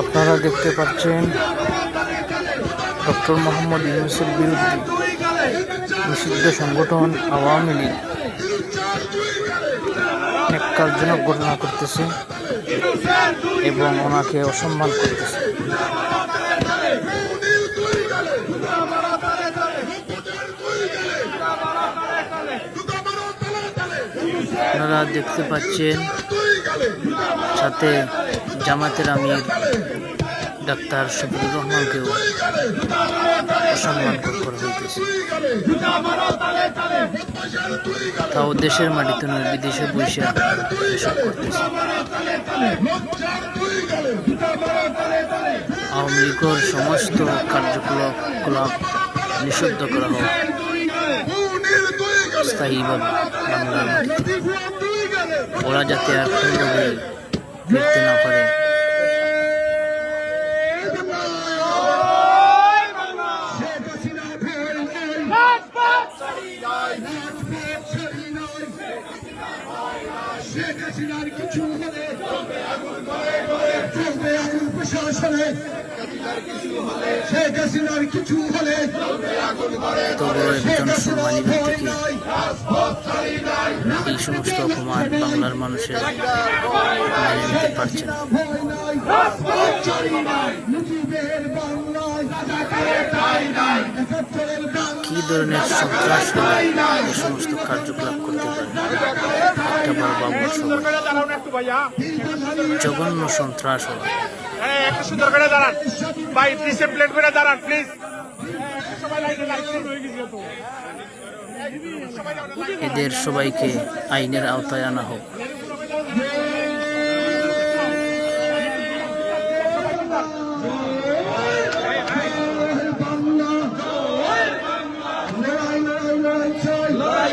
আপনারা দেখতে পাচ্ছেন ডক্টর মোহাম্মদ ইউনুসের বিরুদ্ধে নিষিদ্ধ সংগঠন আওয়ামী লীগ। ন্যাক্কারজনক ঘটনা করতেছে এবং ওনাকে অসম্মান করতেছে। আপনারা দেখতে পাচ্ছেন সাথে জামাতের আমির। ডাক্তার শফিকুর রহমানকেও অসম্মান করা হইতেছে। তাও দেশের মাটিতে নয়, বিদেশে এসব করতেছে। আওয়ামী লীগের সমস্ত কার্যকলাপ কলাপ নিষিদ্ধ করা হোক। স্থায়ীভাবে বাংলার মাটিতে। ওরা যাতে আর কোনোভাবে ফিরতে না পারে। শেখ হাসিনার কিছু হলে শেখ হাসিনার কিছু হলে একজন সম্মানী ব্যক্তিকে এই সমস্ত অপমান বাংলার মানুষের মেনে নিতে পারছে না। ভয় নাই মুজিবের বাংলায় একাত্তরের কি ধরনের সন্ত্রাস এই সমস্ত কার্যকলাপ করতে পারে? জঘন্য সন্ত্রাস দাঁড়ান করে প্লিজ সবাই লাইনে লাইনে তো এদের সবাইকে আইনের আওতায় আনা হোক। লড়াই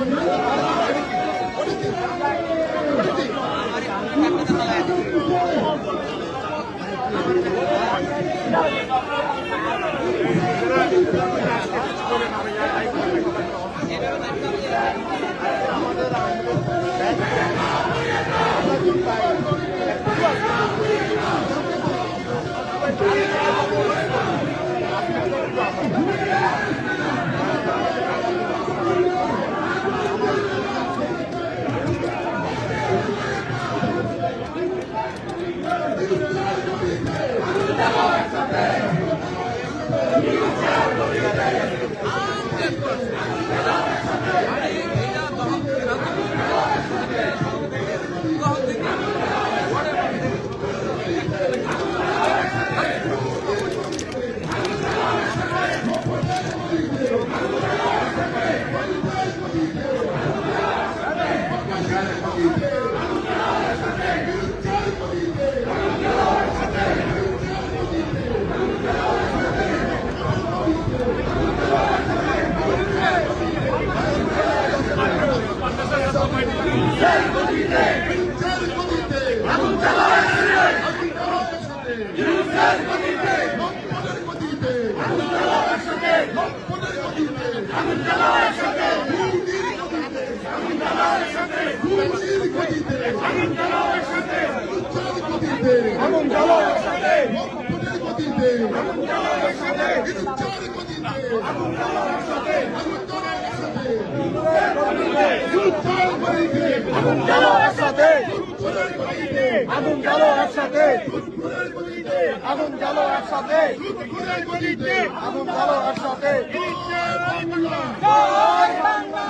আমরা ভোটের গতিতে বিরুদ্ধের গতিতে আগুন জ্বালো একসাথে আগুন জ্বালো গতিতে আগুন জ্বালো একসাথে আগুন জ্বালো একসাথে আগুন জ্বালো একসাথে আগুন জ্বালো একসাথে জয় বাংলা জয় বাংলা